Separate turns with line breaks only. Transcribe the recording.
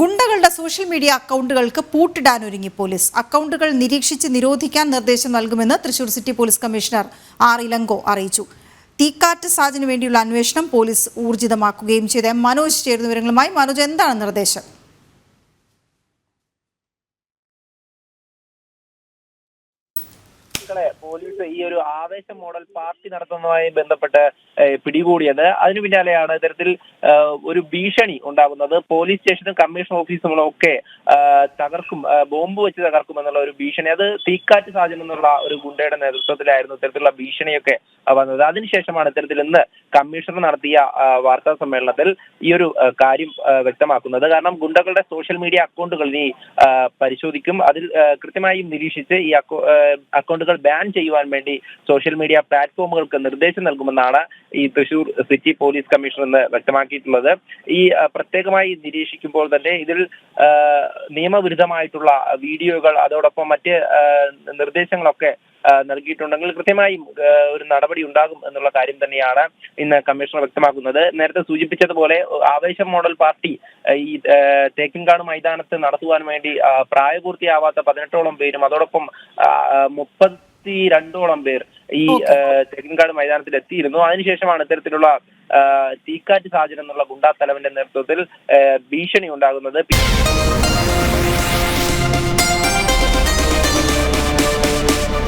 ഗുണ്ടകളുടെ social media അക്കൗണ്ടുകൾക്ക് പൂട്ടിടാൻ ഒരുങ്ങി police. അക്കൗണ്ടുകൾ നിരീക്ഷിച്ച് നിരോധിക്കാൻ നിർദ്ദേശം നൽകുമെന്ന് Thrissur city police commissioner R Ilango അറിയിച്ചു. തീക്കാറ്റ് സാജിന് വേണ്ടിയുള്ള അന്വേഷണം പോലീസ് ഊർജിതമാക്കുകയും ചെയ്ത. മനോജ് ചേരുന്ന വിവരങ്ങളുമായി മനോജ് എന്താണ് നിർദ്ദേശം?
കളെ പോലീസ് ഈ ഒരു ആവേശ മോഡൽ പാർട്ടി നടത്തുന്നതുമായി ബന്ധപ്പെട്ട് പിടികൂടിയത്. അതിനു പിന്നാലെയാണ് ഇത്തരത്തിൽ ഒരു ഭീഷണി ഉണ്ടാകുന്നത്. പോലീസ് സ്റ്റേഷനും കമ്മീഷൻ ഓഫീസുകളും ഒക്കെ തകർക്കും ബോംബ് വെച്ച് തകർക്കും എന്നുള്ള ഒരു ഭീഷണി. അത് തീക്കാറ്റ് സാജൻ എന്നുള്ള ഒരു ഗുണ്ടയുടെ നേതൃത്വത്തിലായിരുന്നു ഇത്തരത്തിലുള്ള ഭീഷണിയൊക്കെ വന്നത്. അതിനുശേഷമാണ് ഇത്തരത്തിൽ ഇന്ന് കമ്മീഷണർ നടത്തിയ വാർത്താ സമ്മേളനത്തിൽ ഈ ഒരു കാര്യം വ്യക്തമാക്കുന്നത്. കാരണം ഗുണ്ടകളുടെ സോഷ്യൽ മീഡിയ അക്കൗണ്ടുകൾ ഇനി പരിശോധിക്കും. അതിൽ കൃത്യമായും നിരീക്ഷിച്ച് ഈ അക്കൗ- അക്കൗണ്ടുകൾ ബാൻ ചെയ്യുവാൻ വേണ്ടി സോഷ്യൽ മീഡിയ പ്ലാറ്റ്ഫോമുകൾക്ക് നിർദ്ദേശം നൽകുമെന്നാണ് ഈ തൃശൂർ സിറ്റി പോലീസ് കമ്മീഷണർ എന്ന് വ്യക്തമാക്കിയിട്ടുള്ളത്. ഈ പ്രത്യേകമായി നിരീക്ഷിക്കുമ്പോൾ തന്നെ ഇതിൽ നിയമവിരുദ്ധമായിട്ടുള്ള വീഡിയോകൾ അതോടൊപ്പം മറ്റ് നിർദ്ദേശങ്ങളൊക്കെ നൽകിയിട്ടുണ്ടെങ്കിൽ കൃത്യമായും ഒരു നടപടി ഉണ്ടാകും എന്നുള്ള കാര്യം തന്നെയാണ് ഇന്ന് കമ്മീഷണർ വ്യക്തമാക്കുന്നത്. നേരത്തെ സൂചിപ്പിച്ചതുപോലെ ആവേശം മോഡൽ പാർട്ടി ഈ തേക്കിൻകാട് മൈതാനത്ത് നടത്തുവാൻ വേണ്ടി പ്രായപൂർത്തിയാവാത്ത പതിനെട്ടോളം പേരും അതോടൊപ്പം ആഹ്, മുപ്പത്തി രണ്ടോളം പേർ ഈ തെക്കൻകാട് മൈതാനത്തിൽ എത്തിയിരുന്നു. അതിനുശേഷമാണ് ഇത്തരത്തിലുള്ള തീക്കാറ്റ് സാഹചര്യം എന്നുള്ള ഗുണ്ടാ തലവന്റെ നേതൃത്വത്തിൽ ഭീഷണി ഉണ്ടാകുന്നത്.